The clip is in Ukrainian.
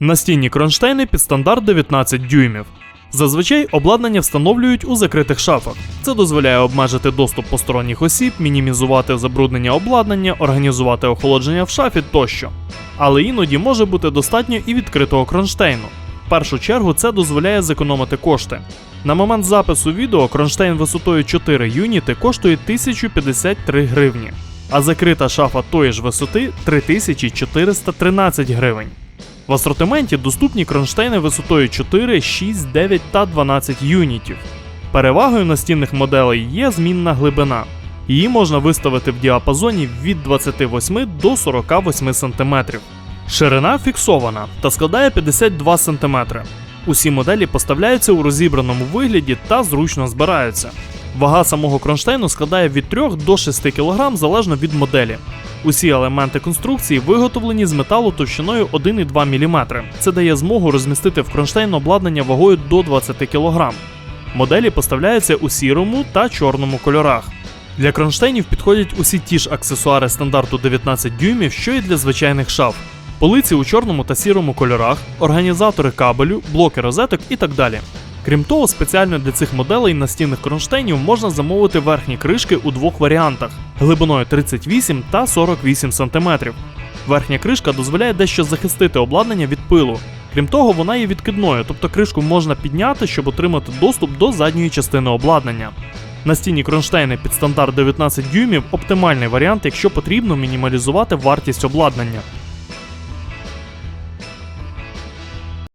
Настінні кронштейни під стандарт 19 дюймів. Зазвичай обладнання встановлюють у закритих шафах. Це дозволяє обмежити доступ посторонніх осіб, мінімізувати забруднення обладнання, організувати охолодження в шафі тощо. Але іноді може бути достатньо і відкритого кронштейну. В першу чергу це дозволяє зекономити кошти. На момент запису відео кронштейн висотою 4 юніти коштує 1053 гривні, а закрита шафа тої ж висоти 3413 гривень. В асортименті доступні кронштейни висотою 4, 6, 9 та 12 юнітів. Перевагою настінних моделей є змінна глибина. Її можна виставити в діапазоні від 28 до 48 см. Ширина фіксована та складає 52 см. Усі моделі поставляються у розібраному вигляді та зручно збираються. Вага самого кронштейну складає від 3 до 6 кг залежно від моделі. Усі елементи конструкції виготовлені з металу товщиною 1,2 мм. Це дає змогу розмістити в кронштейн обладнання вагою до 20 кг. Моделі поставляються у сірому та чорному кольорах. Для кронштейнів підходять усі ті ж аксесуари стандарту 19 дюймів, що і для звичайних шаф. Полиці у чорному та сірому кольорах, організатори кабелю, блоки розеток і так далі. Крім того, спеціально для цих моделей настінних кронштейнів можна замовити верхні кришки у двох варіантах глибиною 38 та 48 см. Верхня кришка дозволяє дещо захистити обладнання від пилу. Крім того, вона є відкидною, тобто кришку можна підняти, щоб отримати доступ до задньої частини обладнання. Настінні кронштейни під стандарт 19 дюймів оптимальний варіант, якщо потрібно мінімалізувати вартість обладнання.